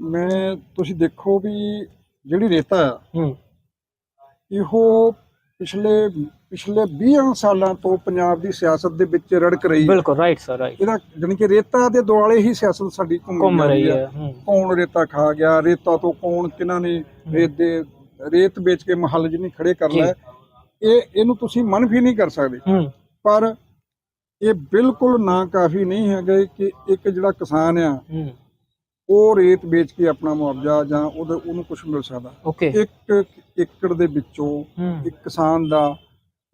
ਮੈਂ ਤੁਸੀਂ ਦੇਖੋ ਵੀ ਜਿਹੜੀ ਰੇਤਾ ਆ ਹੂੰ। ਇਹੋ ਪਿਛਲੇ ਪਿਛਲੇ 20 ਸਾਲਾਂ ਤੋਂ ਪੰਜਾਬ ਦੀ ਸਿਆਸਤ ਦੇ ਵਿੱਚ ਰੜਕ ਰਹੀ ਹੈ ਬਿਲਕੁਲ ਰਾਈਟ ਸਰ ਰਾਈਟ ਇਹਦਾ ਜਾਣੀ ਕਿ ਰੇਤਾ ਦੇ ਦੁਆਲੇ ਹੀ ਸਿਆਸਤ ਸਾਡੀ ਘੁੰਮ ਰਹੀ ਹੈ। ਕੌਣ ਰੇਤਾ ਖਾ ਗਿਆ ਰੇਤਾ ਤੋਂ ਕੌਣ ਕਿਹਨਾਂ ਨੇ ਰੇਤ ਦੇ ਰੇਤ ਵੇਚ ਕੇ ਮਹੱਲ ਜਿੰਨੀ ਖੜੇ ਕਰ। ਲਿਆ ਇਹ ਇਹਨੂੰ ਤੁਸੀਂ ਮਨਫੀ ਨਹੀਂ ਕਰ ਸਕਦੇ। ਪਰ ਇਹ ਬਿਲਕੁਲ ਨਾ ਕਾਫੀ ਨਹੀਂ ਹੈਗਾ ਕਿ ਇੱਕ ਜਿਹੜਾ ਕਿਸਾਨ ਆ ਉਹ ਰੇਤ ਵੇਚ ਕੇ ਆਪਣਾ ਮੁਆਵਜ਼ਾ ਜਾਂ ਉਹਦੇ ਉਹਨੂੰ ਕੁਝ ਮਿਲ ਸਕਦਾ। ਇੱਕ ਏਕੜ ਦੇ ਵਿੱਚੋਂ ਇੱਕ ਕਿਸਾਨ ਦਾ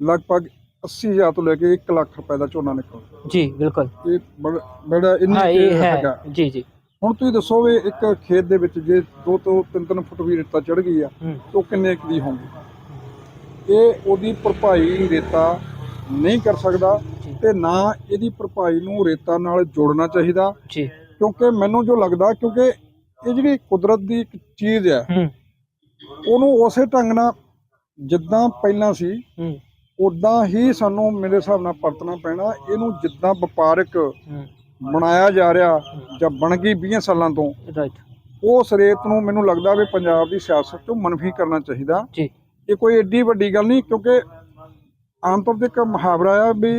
ਲਗਭਗ 80000 ਤੋਂ ਲੈ ਕੇ 1 ਲੱਖ ਰੁਪਏ ਦਾ ਝੋਨਾ ਨਿਕਲਦਾ। ਜੀ ਬਿਲਕੁਲ। ਇਹ ਬੜਾ ਇੰਨੀ ਹੈਗਾ। ਜੀ ਜੀ। ਹੁਣ ਤੁਸੀਂ ਦੱਸੋ ਵੀ ਇੱਕ ਖੇਤ ਦੇ ਵਿੱਚ ਜੇ 2 ਤੋਂ 3-3 ਫੁੱਟ ਵੀ ਰੇਤਾ ਚੜ ਗਈ ਆ ਉਹ ਕਿੰਨੇ ਕੁ ਦੀ ਹੋਊਗੀ? ਇਹ ਉਹਦੀ ਭਰਪਾਈ ਰੇਤਾ ਨਹੀਂ ਕਰ ਸਕਦਾ। ਤੇ ਨਾ ਇਹਦੀ ਭਰਪਾਈ ਨੂੰ ਰੇਤਾ ਨਾਲ ਜੋੜਨਾ ਚਾਹੀਦਾ ਜੀ। ਕਿਉਂਕਿ ਮੈਨੂੰ ਜੋ ਲੱਗਦਾ ਕਿਉਂਕਿ ਇਹ ਜਿਹੜੀ ਕੁਦਰਤ ਦੀ ਇੱਕ ਚੀਜ਼ ਹੈ। ਉਹਨੂੰ ਉਸੇ ਢੰਗ ਨਾਲ ਜਿੱਦਾਂ ਪਹਿਲਾਂ ਸੀ ਉਦਾਂ ਹੀ ਸਾਨੂੰ ਮੇਰੇ ਹਿਸਾਬ ਨਾਲ ਵਰਤਣਾ ਪੈਣਾ ਇਹਨੂੰ ਜਿੱਦਾਂ ਵਪਾਰਕ ਬਣਾਇਆ ਜਾ ਰਿਹਾ ਜਾਂ ਬਣ ਗਈ 20 ਸਾਲਾਂ ਤੋਂ ਰਾਈਟ ਉਸ ਰੇਤ ਨੂੰ ਮੈਨੂੰ ਲੱਗਦਾ ਵੀ ਪੰਜਾਬ ਦੀ ਸਿਆਸਤ ਤੋਂ ਮਨਫੀ ਕਰਨਾ ਚਾਹੀਦਾ। ਜੀ। ਇਹ ਕੋਈ ਏਡੀ ਵੱਡੀ ਗੱਲ ਨਹੀਂ ਕਿਉਂਕਿ ਆਮ ਤੌਰ ਤੇ ਇੱਕ ਮੁਹਾਵਰਾ ਆ ਵੀ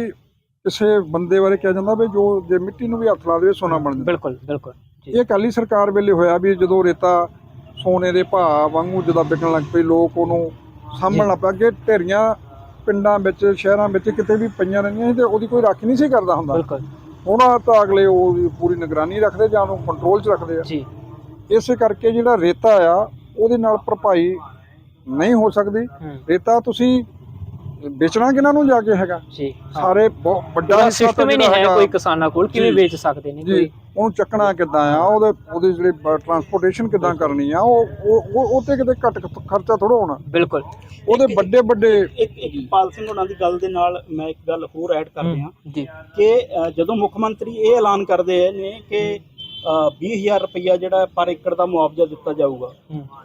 ਕਿਸੇ ਬੰਦੇ ਬਾਰੇ ਕਿਹਾ ਜਾਂਦਾ ਵੀ ਜੋ ਜੇ ਮਿੱਟੀ ਨੂੰ ਵੀ ਹੱਥ ਲਾ ਦੇਵੇ ਸੋਨਾ ਬਣ ਜਾਂਦਾ। ਬਿਲਕੁਲ ਬਿਲਕੁਲ ਜੀ। ਇਹ ਅਕਾਲੀ ਸਰਕਾਰ ਵੇਲੇ ਹੋਇਆ ਵੀ ਜਦੋਂ ਰੇਤਾ ਸੋਨੇ ਦੇ ਭਾਅ ਵਾਂਗੂ ਜਦੋਂ ਵਿਕਣ ਲੱਗ ਪਈ ਲੋਕ ਉਹਨੂੰ ਸਾਂਭਣ ਲੱਗ ਪਏ। ਅੱਗੇ ਢੇਰੀਆਂ ਪਿੰਡਾਂ ਵਿੱਚ ਸ਼ਹਿਰਾਂ ਵਿੱਚ ਕਿਤੇ ਵੀ ਪਈਆਂ ਰਹਿੰਦੀਆਂ ਸੀ ਤੇ ਉਹਦੀ ਕੋਈ ਰਾਖੀ ਨਹੀਂ ਸੀ ਕਰਦਾ ਹੁੰਦਾ। ਬਿਲਕੁਲ। ਹੁਣ ਤਾਂ ਅਗਲੇ ਉਹਦੀ ਪੂਰੀ ਨਿਗਰਾਨੀ ਰੱਖਦੇ ਜਾਂ ਉਹਨੂੰ ਕੰਟਰੋਲ 'ਚ ਰੱਖਦੇ ਆ। ਜੀ। ਇਸੇ ਕਰਕੇ ਜਿਹੜਾ ਰੇਤਾ ਆ ਉਹਦੇ ਨਾਲ ਭਰਪਾਈ ਨਹੀਂ ਹੋ ਸਕਦੀ। ਹੂੰ। ਰੇਤਾ ਤੁਸੀਂ ਵੇਚਣਾ ਕਿਹਨਾਂ ਨੂੰ ਜਾ ਕੇ ਹੈਗਾ? ਜੀ ਸਾਰੇ ਬਹੁਤ ਵੱਡਾ ਸਿਸਟਮ ਹੀ ਨਹੀਂ ਹੈ ਕੋਈ ਕਿਸਾਨਾਂ ਕੋਲ ਕਿਵੇਂ। ਵੇਚ ਸਕਦੇ ਨੇ ਜੀ ਕੋਈ? ਉਹਨੂੰ ਚੱਕਣਾ ਕਿੱਦਾਂ ਆ? ਉਹਦੇ ਉਹਦੇ ਜਿਹੜੇ ਟਰਾਂਸਪੋਰਟੇਸ਼ਨ ਕਿੱਦਾਂ ਕਰਨੀ ਆ? ਉਹ ਉਹ ਉਹ- ਤੇ ਕਿਤੇ ਘੱਟ ਖਰਚਾ ਥੋੜਾ ਹੋਣਾ। ਬਿਲਕੁਲ। ਉਹਦੇ ਵੱਡੇ ਵੱਡੇ ਇੱਕ ਇੱਕ ਪਾਲ ਸਿੰਘ ਹੋਣਾ ਦੀ ਗੱਲ ਦੇ ਨਾਲ ਮੈਂ ਇੱਕ ਗੱਲ ਹੋਰ ਐਡ ਕਰ ਰਿਹਾ ਜੀ। ਕਿ ਜਦੋਂ ਮੁੱਖ ਮੰਤਰੀ ਇਹ ਐਲਾਨ ਕਰਦੇ ਨੇ ਕਿ ਅ, 20000 ਰੁਪਈਆ ਜਿਹੜਾ ਪਰ ਏਕੜ ਦਾ ਮੁਆਵਜ਼ਾ ਦਿੱਤਾ ਜਾਊਗਾ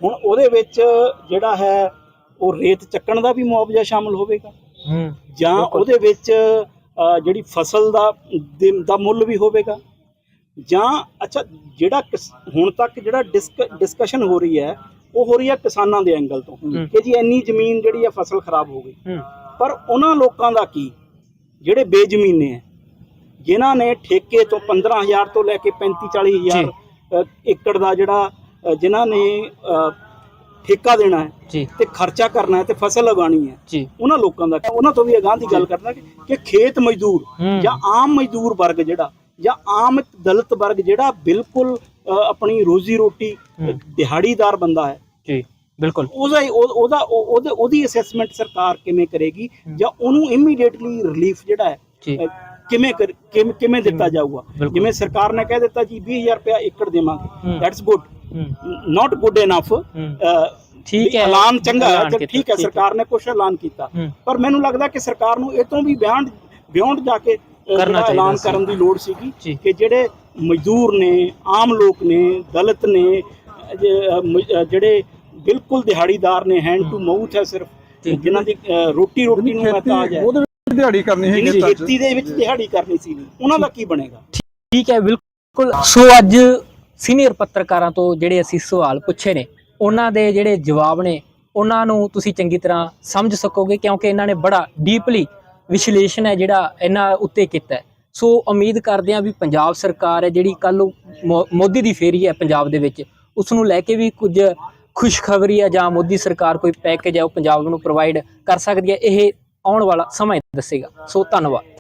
ਹੁਣ ਉਹਦੇ ਵਿੱਚ ਜਿਹੜਾ ਹੈ ਉਹ ਰੇਤ ਚੱਕਣ ਦਾ ਵੀ ਮੁਆਵਜ਼ਾ ਸ਼ਾਮਲ ਹੋਵੇਗਾ। ਹੂੰ। ਜਾਂ। ਉਹਦੇ ਵਿੱਚ ਜਿਹੜੀ ਫਸਲ ਦਾ ਦੇ- ਮੁੱਲ ਵੀ ਹੋਵੇਗਾ। ਜਾਂ ਅੱਛਾ ਜਿਹੜਾ ਹੁਣ ਤੱਕ ਜਿਹੜਾ ਡਿਸਕਸ਼ਨ ਹੋ ਰਹੀ ਹੈ ਉਹ ਹੋ ਰਹੀ ਹੈ ਕਿਸਾਨਾਂ ਦੇ ਐਂਗਲ ਤੋਂ। ਕਿ ਜੀ ਇੰਨੀ ਜ਼ਮੀਨ ਜਿਹੜੀ ਹੈ ਫਸਲ ਖਰਾਬ ਹੋ ਗਈ। ਪਰ ਉਹਨਾਂ ਲੋਕਾਂ ਦਾ ਕੀ? ਜਿਹੜੇ ਬੇਜ਼ਮੀਨੇ ਹੈ ਜਿਨ੍ਹਾਂ ਨੇ ਠੇਕੇ ਤੋਂ 15000 ਤੋਂ ਲੈ ਕੇ 35 40000 ਅ, ਏਕੜ ਦਾ ਜਿਹੜਾ ਜਿਨ੍ਹਾਂ ਨੇ ਠੇਕਾ ਦੇਣਾ ਹੈ ਜੀ। ਤੇ ਖਰਚਾ ਕਰਨਾ ਹੈ ਤੇ ਫਸਲ ਉਗਾਣੀ ਹੈ। ਜੀ। ਉਹਨਾਂ ਲੋਕਾਂ ਦਾ ਉਹਨਾਂ ਤੋਂ ਵੀ ਅਗਾਂਹ ਦੀ ਗੱਲ ਕਰਦਾ ਕਿ ਖੇਤ ਮਜ਼ਦੂਰ। ਜਾਂ ਆਮ ਮਜ਼ਦੂਰ ਵਰਗ ਜਿਹੜਾ ਜਾਂ ਆਮ ਦਲਿਤ ਵਰਗ ਜਿਹੜਾ ਬਿਲਕੁਲ ਆਪਣੀ ਰੋਜ਼ੀ ਰੋਟੀ। ਦਿਹਾੜੀਦਾਰ ਬੰਦਾ ਹੈ। ਜੀ ਬਿਲਕੁਲ। ਉਹਦਾ ਉਹਦਾ ਉਹ- ਉਹਦੇ ਅਸੈਸਮੈਂਟ ਸਰਕਾਰ ਕਿਵੇਂ ਕਰੇਗੀ ਜਾਂ ਉਹਨੂੰ ਇਮੀਡੀਏਟਲੀ ਰਿਲੀਫ ਜਿਹੜਾ ਹੈ ਕਿਵੇਂ ਕਿਵੇਂ ਦਿੱਤਾ ਜਾਊਗਾ। ਜਿਵੇਂ ਸਰਕਾਰ ਨੇ ਕਹਿ ਦਿੱਤਾ ਜੀ 20000 ਰੁਪਇਆ ਏਕੜ ਦੇਵਾਂਗੇ। That's good not good enough ਠੀਕ ਹੈ। ਐਲਾਨ ਚੰਗਾ ਹੈ। ਕੀਤਾ, ਠੀਕ ਹੈ। ਸਰਕਾਰ ਨੇ ਕੁਝ ਐਲਾਨ ਕੀਤਾ। ਪਰ ਮੈਨੂੰ ਲੱਗਦਾ ਕਿ ਸਰਕਾਰ ਨੂੰ ਇਹ ਤੋਂ ਵੀ ਬਿਆੰਡ ਬਿਯੋਂਡ ਜਾ ਕੇ ਕਰਨਾ ਚਾਹੀਦਾ ਐਲਾਨ। ਕਰਨ ਦੀ ਲੋੜ ਸੀਗੀ। ਕਿ ਜਿਹੜੇ ਮਜ਼ਦੂਰ ਨੇ ਆਮ ਲੋਕ ਨੇ ਦਲਿਤ ਨੇ ਜਿਹੜੇ ਬਿਲਕੁਲ ਦਿਹਾੜੀਦਾਰ ਨੇ ਹੈਂਡ ਟੂ ਮਾਊਥ ਹੈ ਸਿਰਫ। ਜਿਨ੍ਹਾਂ ਦੀ ਰੋਟੀ ਰੋਟੀ ਨੂੰ ਮਹਤਾਜ ਹੈ। ਉਹਦੇ ਵਿੱਚ ਦਿਹਾੜੀ ਕਰਨੀ ਹੈ ਖੇਤੀ ਦੇ ਵਿੱਚ ਦਿਹਾੜੀ ਕਰਨੀ ਸੀ ਉਹਨਾਂ ਦਾ ਕੀ ਬਣੇਗਾ? ਠੀਕ ਹੈ ਬਿਲਕੁਲ। ਸੋ ਅੱਜ ਸੀਨੀਅਰ ਪੱਤਰਕਾਰਾਂ ਤੋਂ ਜਿਹੜੇ ਅਸੀਂ ਸਵਾਲ ਪੁੱਛੇ ਨੇ, ਉਹਨਾਂ ਦੇ ਜਿਹੜੇ ਜਵਾਬ ਨੇ, ਉਹਨਾਂ ਨੂੰ ਤੁਸੀਂ ਚੰਗੀ ਤਰ੍ਹਾਂ ਸਮਝ ਸਕੋਗੇ ਕਿਉਂਕਿ ਇਹਨਾਂ ਨੇ ਬੜਾ ਡੀਪਲੀ ਵਿਸ਼ਲੇਸ਼ਣ ਹੈ ਜਿਹੜਾ ਇਹਨਾਂ ਉੱਤੇ ਕੀਤਾ ਸੋ ਉਮੀਦ ਕਰਦੇ ਹਾਂ ਵੀ ਪੰਜਾਬ ਸਰਕਾਰ ਹੈ ਜਿਹੜੀ ਕੱਲ ਮੋਦੀ ਦੀ ਫੇਰੀ ਹੈ ਪੰਜਾਬ ਦੇ ਵਿੱਚ, ਉਸ ਨੂੰ ਲੈ ਕੇ ਵੀ ਕੁਝ ਖੁਸ਼ਖਬਰੀ ਹੈ ਜਾਂ ਮੋਦੀ ਸਰਕਾਰ ਕੋਈ ਪੈਕੇਜ ਹੈ ਉਹ ਪੰਜਾਬ ਨੂੰ ਪ੍ਰੋਵਾਈਡ ਕਰ ਸਕਦੀ ਹੈ, ਇਹ ਆਉਣ ਵਾਲਾ ਸਮਾਂ ਦੱਸੇਗਾ। ਸੋ ਧੰਨਵਾਦ।